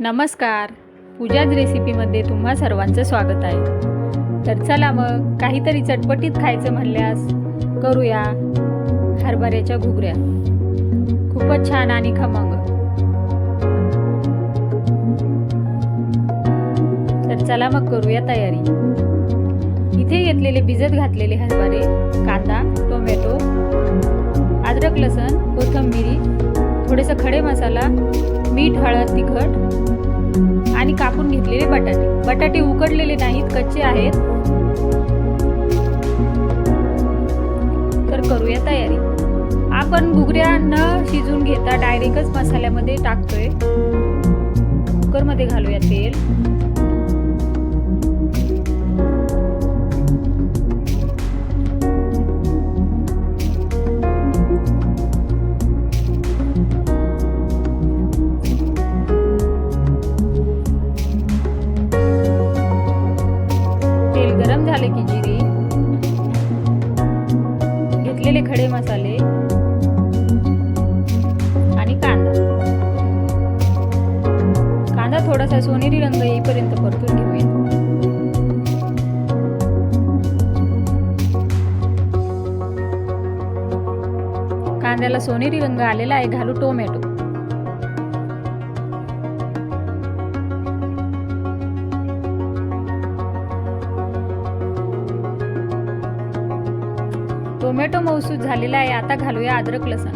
नमस्कार. पूजाज रेसिपीमध्ये तुम्हा सर्वांचं स्वागत आहे. तर चला मग काहीतरी चटपटीत खायचं म्हणल्यास करूया हरभऱ्याच्या घुगऱ्या. खूपच छान आणि खमंग. तर चला मग करूया तयारी. इथे घेतलेले भिजत घातलेले हरभरे कांदा टोमॅटो अद्रक लसण कोथंबिरी थोडेसं खडे मसाला मीठ हळद तिखट आणि कापून घेतलेले बटाटे. बटाटे उकडलेले नाहीत कच्चे आहेत. तर करूया तयारी. आपण बुगऱ्या न शिजून घेता डायरेक्टच मसाल्यामध्ये टाकतोय. कुकरमध्ये घालूया तेल. खडे मसाले आणि कांदा. कांदा थोडासा सोनेरी रंग येईपर्यंत परतून घेऊया. कांद्याला सोनेरी रंग आलेला आहे. घालू टोमॅटो. टोमॅटो मौसूद झालेला आहे. आता घालूया अद्रक लसण.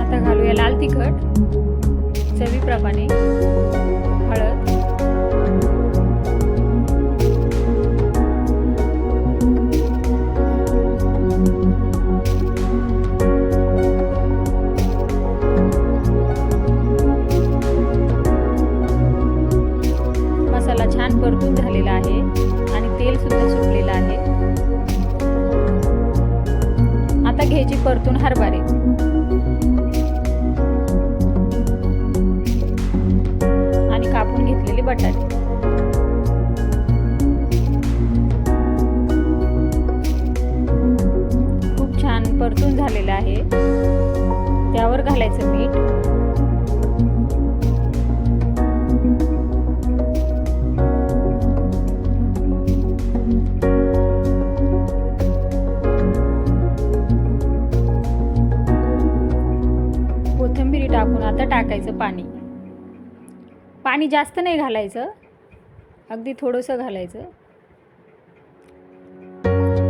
आता घालूया लाल तिखट चवीप्रमाणे हळद. घ्यायची परतून हरभरे. आणि कापून घेतलेले बटाटे. खूप छान परतून झालेलं आहे. त्यावर घालायचं मीठ वाटायचं पाणी. पाणी जास्त नाही घालायचं. अगदी थोडंसं घालायचं.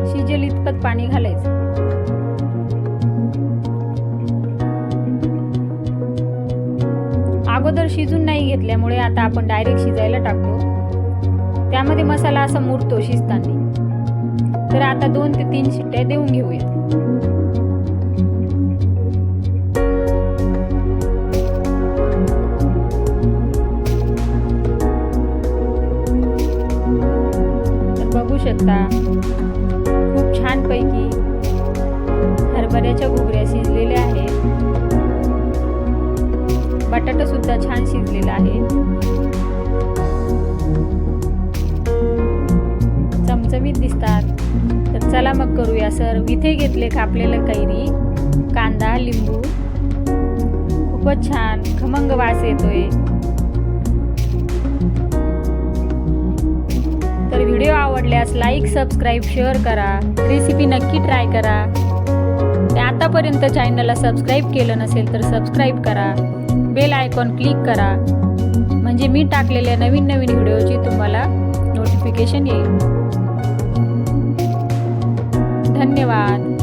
शिजेल इतपत पाणी घालायचं. अगोदर शिजून नाही घेतल्यामुळे आता आपण डायरेक्ट शिजायला टाकतो. त्यामध्ये मसाला असा मुरतो शिजताना. तर आता दोन ते तीन शिट्ट्या देऊन घेऊया. बघू खूप छानपैकी हरभऱ्याच्या घुगऱ्या शिजलेल्या आहेत. बटाटा सुद्धा छान शिजलेला आहे. चमचमीत दिसतात. तर चला मग करूया सर. इथे घेतले कापलेलं कैरी कांदा लिंबू. खूपच छान खमंग वास येतोय. आवडल्यास लाईक सबस्क्राईब शेअर करा. रेसिपी नक्की ट्राय करा. ते आतापर्यंत चॅनलला सबस्क्राईब केलं नसेल तर सबस्क्राईब करा. बेल आयकॉन क्लिक करा. म्हणजे मी टाकलेल्या नवीन नवीन व्हिडिओची तुम्हाला नोटिफिकेशन येईल. धन्यवाद.